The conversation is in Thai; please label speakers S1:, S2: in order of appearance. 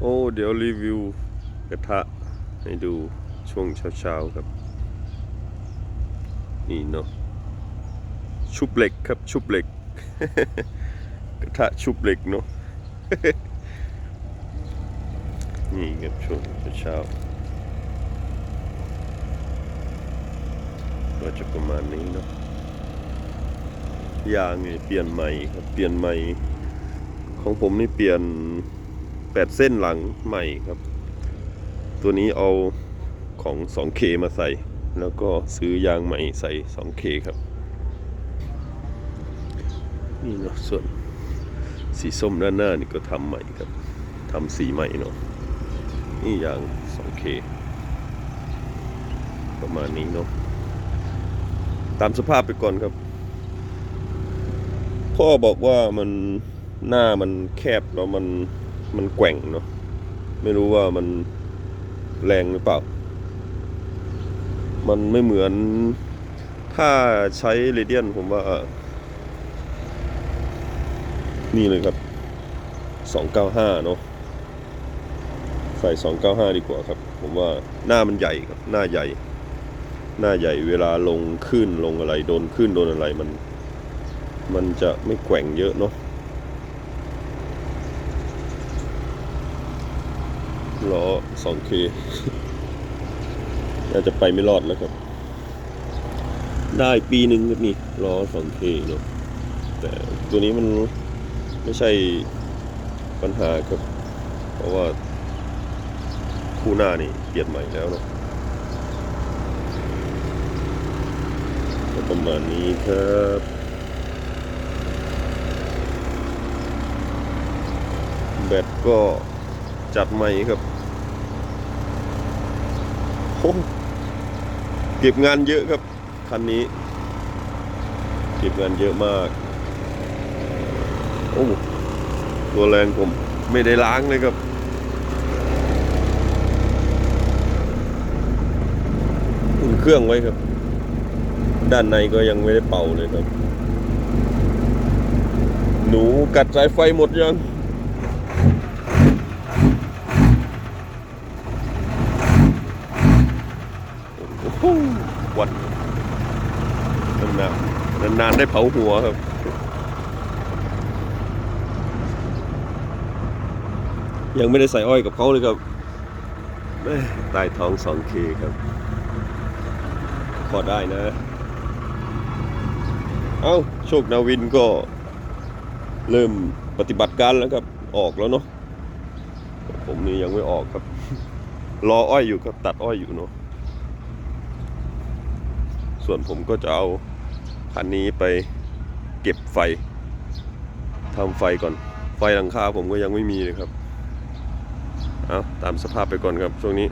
S1: โอ้ เดี๋ยวรีวิวกระทะให้ดูช่วงเช้าๆครับ นี่เนาะชุบเหล็กครับชุบเหล็ก กระทะชุบเหล็กเนาะนี่ครับช่วงเช้าก็จะประมาณนี้เนาะยางนี่เปลี่ยนใหม่ครับเปลี่ยนใหม่ ของผมนี่เปลี่ยน 8 เส้นหลังใหม่ครับ ตัวนี้เอาของ 2K มาใส่ แล้วก็ซื้อยางใหม่ใส่ 2K ครับ นี่เนาะส่วนสีส้มด้านหน้านี่ก็ทำใหม่ครับทำสีใหม่เนาะนี่ยาง 2K ประมาณนี้เนาะตามสภาพไปก่อนครับ พ่อบอกว่ามันหน้ามันแคบแล้วมัน มันแกว่งเนาะไม่รู้ว่ามันแรงหรือเปล่า มันไม่เหมือนถ้าใช้เรเดียนผมว่า นี่เลยครับ295เนาะใส่295ดีกว่าครับ ผมว่าหน้ามันใหญ่ครับ หน้าใหญ่ หน้าใหญ่เวลาลงขึ้นลงอะไร โดนขึ้นโดนอะไรมัน มันจะไม่แกว่งเยอะเนาะ ล้อ 2K น่าจะไปไม่รอดแล้วครับ ได้ปีหนึ่งครับนี่ล้อ 2K เนาะแต่ตัวนี้มันไม่ใช่ปัญหาครับ เพราะว่าคู่หน้านี่เปลี่ยนใหม่แล้วเนาะประมาณนี้ครับแบตก็จัดใหม่ครับ เก็บงานเยอะครับ คันนี้ เก็บงานเยอะมาก โอ้ตัวแรงผมไม่ได้ล้างเลยครับอุ่นเครื่องไว้ครับ ด้านในก็ยังไม่ได้เป่าเลยครับ หนูกัดสายไฟหมดยัง โอ้โห วันนานๆนานๆได้เผาหัวครับ ยังไม่ได้ใส่อ้อยกับเขาเลยครับแม่ใต้ท้อง 2K ครับ พอได้นะ เอ้า โชคนาวินก็เริ่มปฏิบัติการแล้วครับ ออกแล้วเนาะผมนี่ยังไม่ออกครับ รออ้อยอยู่ครับ ตัดอ้อยอยู่เนาะ ส่วนผมก็จะเอาคันนี้ไปเก็บไฟทำไฟก่อน ไฟหลังคาผมก็ยังไม่มีเลยครับ เอาตามสภาพไปก่อนครับช่วงนี้